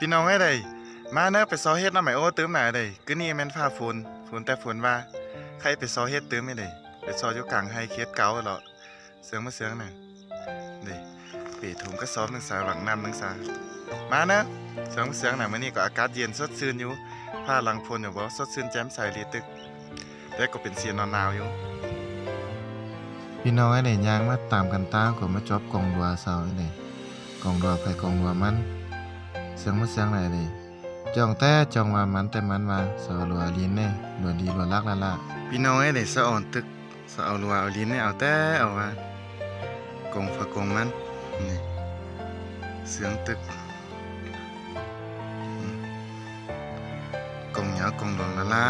พี่น้องไอ้ใดมาเนอะไปซอเฮ็ดน้ำไหมโอ้เติมหน่อยใดก็นี่แม่นฟ้าฝนฝนแต่ฝนว่า ใครไปซอเฮ็ดเติมไม่ได้ไปซออยู่กลางไฮเคสเก่าเหรอเสียงมาเสียงหน่ะนี่ปีถุงก็ซ้อมหนึงสาหลังน้ำหนึงสามาเนอะเสียงมาเสียงหน่ะมื้อนี้ก็อากาศเย็นสดชื่นอยู่ผ้าหลังพลอยู่บ่สดชื่นแจ่มใสลีตึกแต่ก็เป็นเสียนอนหนาวอยู่พี่น้องไอ้ไหนย่างมาตามกันตามก็มาจอบกองรัวเสาไอ้ไหนกองรัวไปกองรัวมัน เสียงมาเสียงไหนเลยจ้องแต่จ้องว่ามันแต่มันว่าสาวรัวลิ้นเน่รัวดีรัวรักละละพี่น้องไอ้ไหนสะอ่อนตึกสาวรัวเอาลิ้นเน่เอาแต่เอาว่ากองฝากองมันนี่เสียงตึกอืมกองเหยาวกองหลวงละละ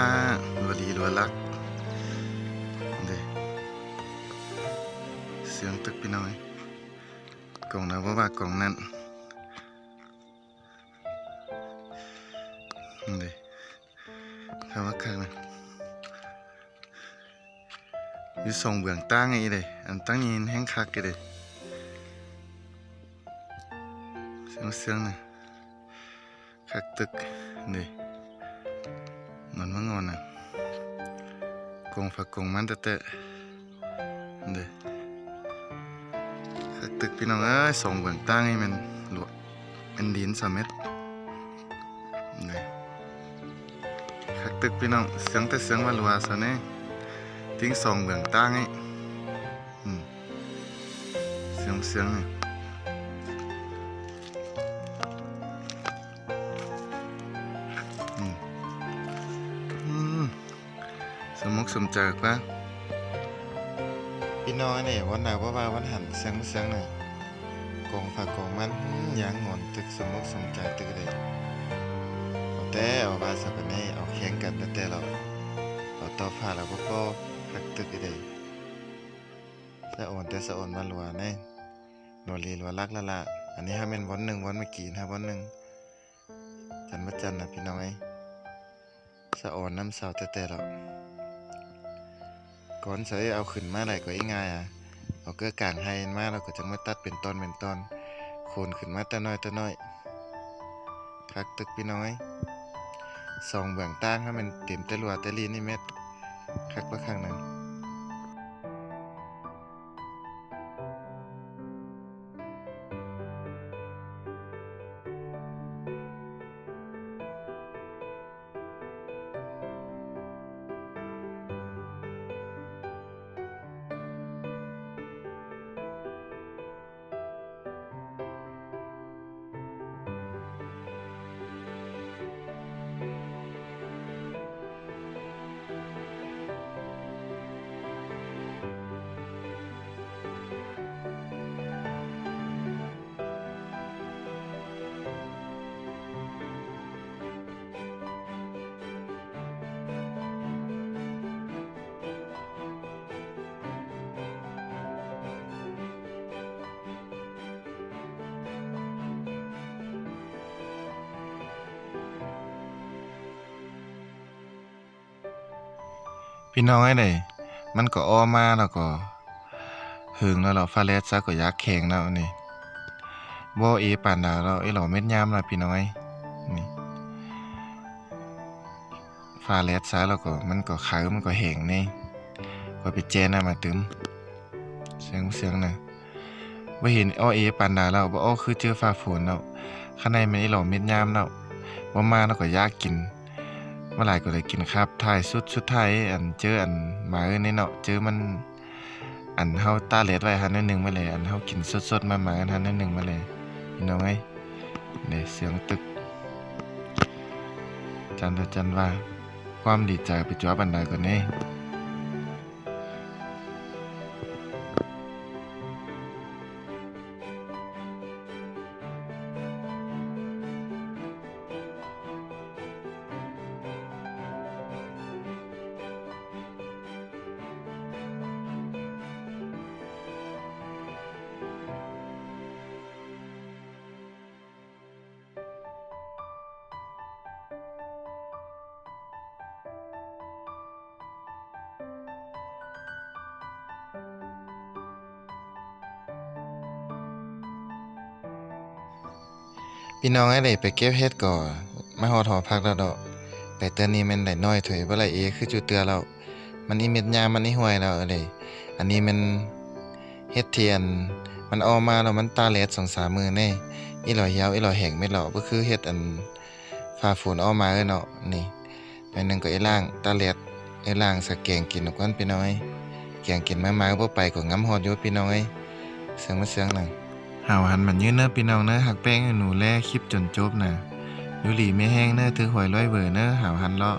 รัวดีรัวรักเด้เสียงตึกพี่น้อยกล่องนะว่าว่ากล่องนั้นนี่ คำว่าคักนะอยู่ส่งเบื้องตั้งไงเลยอันตั้งนี้แห้งคักกันเลยเสียงเสียงนะคัก ตึกพี่น้องเสียงแต่เสียงว่าลัวซะแน่ทิ้งส่งเบืองตั้งให้เสียงเสียงนี่อืมอืมสมมุกสมใจกว่าพี่น้อยเนี่ยวันไหนว่าว่าวันหันเสียงเสียงเนี่ยกองฝากกองมันยางงอนตึกสมมุกสมใจตึกเลย แต่เอาบาสักกันนี่เอาแข่งกันแต่เราเอาต่อผ่าเราก็ก็หักตึกเลยแต่อ่อนแต่สะอ่อนมาลัวแน่ลัวลีลัวรักละละอันนี้ฮะเป็นวันหนึ่งวันเมื่อกี้นะวันหนึ่งจันทร์วัจันทร์นะพี่น้อยสะอ่อนน้ำสาวแต่แต่เราก่อนใช้เอาขึ้นมาได้ก็ง่ายอะเอาเกลือกลางให้มาเราก็จะมาตัดเป็นตอนเป็นตอนโคนขึ้นมาแต่น้อยแต่น้อยคักตึกพี่น้อย สองเบื้องต่างให้มันเต็มแต่รัวแต่ลีนี่เม็ดคักประข้างนั้น พี่น้อยเลยมันก็อ้อมาแล้วก็หึงแล้วเราฟาเลสซะก็ยากแข่งแล้วนี่บ่เอปานดาเราไอ้หล่อเม็ดยามล่ะพี่น้อยนี่ฟาเลสซะแล้วก็มันก็ขาวมันก็แห้งนี่ก็ไปแจ้น่ะมาตึมเสียงเสียงน่ะบ่เห็นอ้อเอปานดาแล้วบ่อ้อคือเจอฟ้าฝนแล้วข้างในมันไอ้หล่อเม็ดยามแล้วบ่มาแล้วก็ยากกิน เมื่อไหร่ก็เลยกินครับถ่ายสุดสุดท้ายอันเจออันหมาเอ้ยนี่เนาะเจอมันอันเฮาตาเลดไว้หันนิดนึงมาเลย อันเฮากินสดๆมาหมากันหันนิดนึงมาเลยพี่น้องเอ้ยนี่เสียงตึก จันทร์จันทร์ว่า ความดีใจไปจ้วบันไดก่อนนี่ พี่น้องไอ้ได้ไปเก็บเฮ็ดก่อมาฮอดหอพักแล้วดอกแต่เตือนนี้มันได้น้อยถอยบ่ละเอคือจุเตือแล้วมันอีเม็ดยามันอีห้วยแล้วเอ้ยอันนี้มันเฮ็ดเทียน มันออกมาแล้วมันตาแลด2-3มื้อแน่อีหลอยยาวอีหลอยแห้งแม่นแล้วบ่คือเฮ็ดอันฟ้าฝนออกมาเอ้เนาะนี่หน่อยหนึงก็ไอ้ล่างตาแลดไอ้ล่างสะแกงกินก่อนพี่น้อยแกงกินมามาบ่ไปก็งำฮอดอยู่พี่น้อยเสียงมาเสียงหนัง หาวหันมันยืนเนอพี่น้องเนอหักแป้งหนูแลคลิปจนจบนะยูหลีไม่แห้งเนอถือหวยร้อยเบอร์เนอหาวหันเลาะ